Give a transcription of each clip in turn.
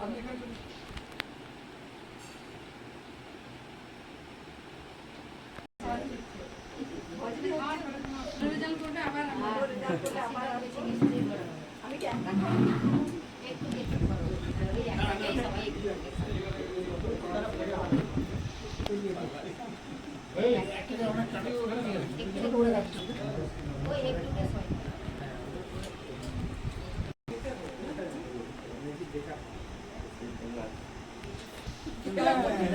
আবার ও ওইদিকে তাহলে খাবে হ্যাঁ,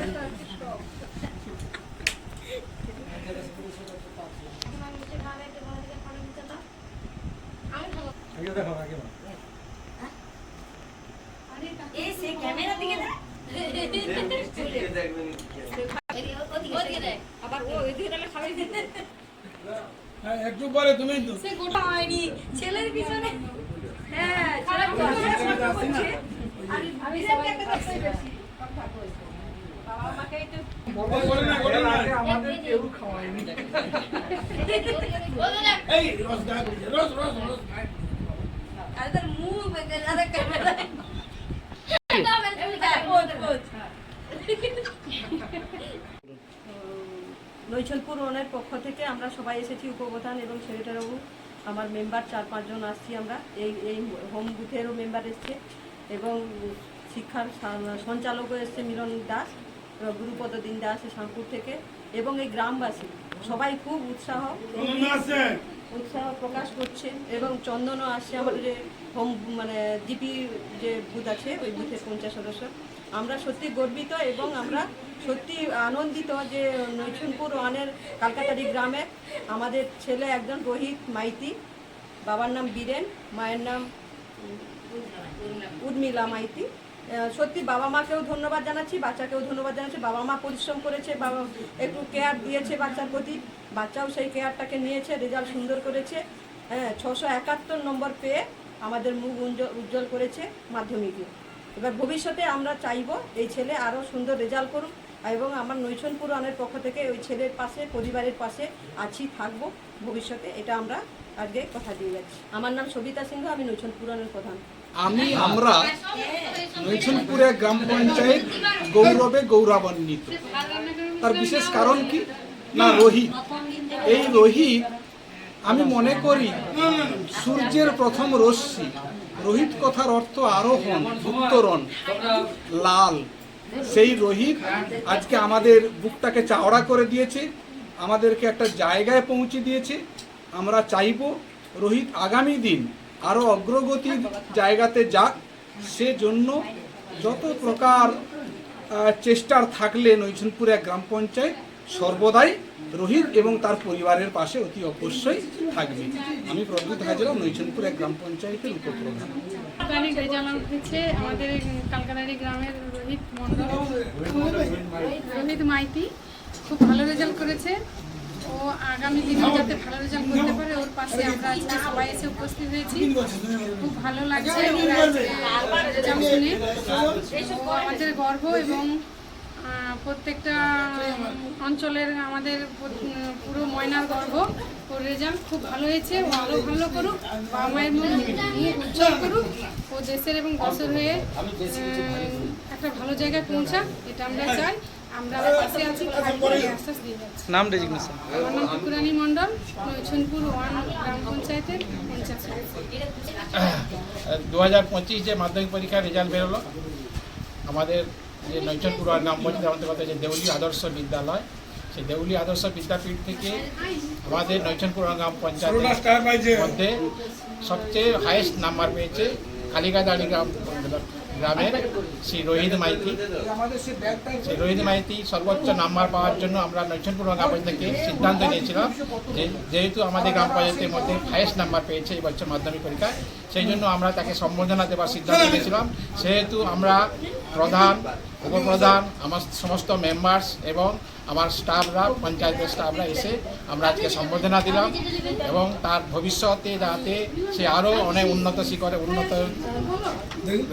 একটু পরে তুমি সে গোটা হয়নি ছেলের পিছনে। হ্যাঁ আমি সবাই একটা কথাই বেশি কথা কইছে। বাবা মাকে একটু করে না করে না আমাদের কেউ খাওয়ায়নি এই রস গা রস রস রস আর তার মুখ বেঁকে যাবে ক্যামেরায় পোজ, পোজ। নৈচলপুর ওয়ানের পক্ষ থেকে আমরা সবাই এসেছি উপপ্রধান এবং সেক্রেটারিবাবু আমার মেম্বার চার পাঁচজন আসছি আমরা এই এই হোম বুথেরও মেম্বার এসছে এবং শিক্ষার সঞ্চালকও এসছে মিলন দাস গুরুপদ দিন দাস শামপুর থেকে এবং এই গ্রামবাসী সবাই খুব উৎসাহ উৎসাহ প্রকাশ করছে এবং চন্দনও আসছে আমাদের যে হোম মানে জিপি যে বুথ আছে ওই বুথের পঞ্চাশ সদস্য। আমরা সত্যি গর্বিত এবং আমরা সত্যি আনন্দিত যে নৈছনপুর ওয়ানের কালকাতারি গ্রামে আমাদের ছেলে একজন রোহিত মাইতি বাবার নাম বীরেন মায়ের নাম উর্মিলা মাইতি। সত্যি বাবা মাকেও ধন্যবাদ জানাচ্ছি বাচ্চাকেও ধন্যবাদ জানাচ্ছি। বাবা মা পরিশ্রম করেছে বাবা একটু কেয়ার দিয়েছে বাচ্চার প্রতি। বাচ্চাও সেই কেয়ারটাকে নিয়েছে রেজাল্ট সুন্দর করেছে। হ্যাঁ ছশো একাত্তর নম্বর পেয়ে আমাদের মুখ উজ্জ্বল উজ্জ্বল করেছে মাধ্যমিকে। এবার ভবিষ্যতে আমরা চাইব এই ছেলে আরও সুন্দর রেজাল্ট করুক এবং আমার নৈছন পুরাণের পক্ষ থেকে ওই ছেলের পাশে পরিবারের পাশে আছি থাকব। ভবিষ্যতে এটা আমরা আজকে কথা দিয়ে যাচ্ছি। আমার নাম সবিতা সিংহ আমি নৈছন পুরাণের প্রধান। আমি আমরা নৈছনপুরে গ্রাম পঞ্চায়েত গৌরবে গৌরবান্বিত। তার বিশেষ কারণ কি? না, রোহিত। এই রোহিত, আমি মনে করি, সূর্যের প্রথম রশ্মি, রোহিত কথার অর্থ আরোহণ উত্তরণ লাল। সেই রোহিত আজকে আমাদের বুকটাকে চাওড়া করে দিয়েছে, আমাদেরকে একটা জায়গায় পৌঁছে দিয়েছে। আমরা চাইব রোহিত আগামী দিন আরও অগ্রগতির জায়গাতে যাক। সেজন্য যত প্রকার চেষ্টার থাকলে নৈছনপুর এক গ্রাম পঞ্চায়েত, সর্বদাই রোহিত এবং তার পরিবারের পাশে অতি অবশ্যই থাকবে। আমি প্রদ্যুৎ হাজরা নৈছনপুর এক গ্রাম পঞ্চায়েতের উপপ্রধান। আমাদের গ্রামের রোহিত মন্ডল রোহিত মাইতি। খুব ভালো রেজাল্ট করেছে। ও আগামী দিনে যাতে ভালো রেজাল্ট করতে পারে, ওর পাশে আমরা আজকে সবাই এসে উপস্থিত হয়েছি। খুব ভালো লাগছে রেজাল্ট শুনে। ও আমাদের গর্ব এবং প্রত্যেকটা অঞ্চলের আমাদের পুরো ময়নার গর্ব। ওর রেজাল্ট খুব ভালো হয়েছে, ও আরও ভালো করুক, বাবা মায়ের মুখ উজ্জ্বল করুক, ও দেশের এবং দেশের হয়ে একটা ভালো জায়গায় পৌঁছাক, এটা আমরা চাই। আমরা পাশে আছি আশ্বাস দিয়ে যাচ্ছি নাম ডেজিগনেশন আমার নাম টুকুরানী মণ্ডল নৈছনপুর ওয়ান গ্রাম পঞ্চায়েতের পঞ্চায়েত দু হাজার পঁচিশ যে মাধ্যমিক পরীক্ষার রেজাল্ট বেরোলো। আমাদের যে নৈচনপুর গ্রাম পঞ্চায়েত অন্তর্গত যে দেউলি আদর্শ বিদ্যালয়। সেই দেউলি আদর্শ বিদ্যাপীঠ থেকে আমাদের নৈচনপুর গ্রাম পঞ্চায়েতের মধ্যে সবচেয়ে হাইয়েস্ট নাম্বার পেয়েছে কালিকাদাড়ি গ্রাম গ্রামের শ্রী রোহিত মাইতি। শ্রী রোহিত মাইতি সর্বোচ্চ নাম্বার পাওয়ার জন্য আমরা নৈচনপুর গ্রাম থেকে সিদ্ধান্ত নিয়েছিলাম যে যেহেতু আমাদের গ্রাম পঞ্চায়েতের মধ্যে হায়েস্ট নাম্বার পেয়েছে এই বছর মাধ্যমিক পরীক্ষায়, সেই জন্য আমরা তাকে সম্বোধনা দেওয়ার সিদ্ধান্ত নিয়েছিলাম। সেহেতু আমরা প্রধান, উপপ্রধান, আমার সমস্ত মেম্বার্স এবং আমার স্টাফরা, পঞ্চায়েতের স্টাফরা এসে আমরা আজকে সম্বোধনা দিলাম এবং তার ভবিষ্যতে যাতে সে আরও অনেক উন্নত শিখরে, উন্নত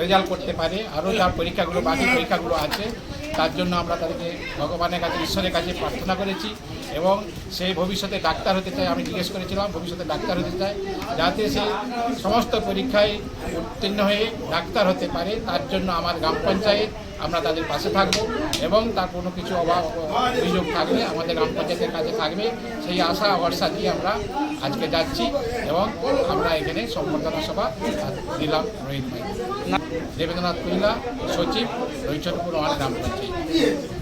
রেজাল্ট করতে পারে, আরও তার পরীক্ষাগুলো, বাকি পরীক্ষাগুলো আছে, তার জন্য আমরা তাদেরকে ভগবানের কাছে, ঈশ্বরের কাছে প্রার্থনা করেছি এবং সে ভবিষ্যতে ডাক্তার হতে চায়, আমি জিজ্ঞেস করেছিলাম, ভবিষ্যতে ডাক্তার হতে চায়, যাতে সে সমস্ত পরীক্ষায় উত্তীর্ণ হয়ে ডাক্তার হতে পারে, তার জন্য আমার গ্রাম পঞ্চায়েত আমরা তাদের পাশে থাকব এবং তার কোনো কিছু অভাব, অভিযোগ থাকলে আমাদের গ্রাম পঞ্চায়েতের কাছে থাকবে। সেই আশা, ভরসা দিয়ে আমরা আজকে যাচ্ছি এবং আমরা এখানে সম্বর্ধনা সভা দিলাম রোহিত ভাই। দেবেন্দ্রনাথ কুইলা, সচিব রৈচনপুর ওয়ান গ্রাম পঞ্চায়েত।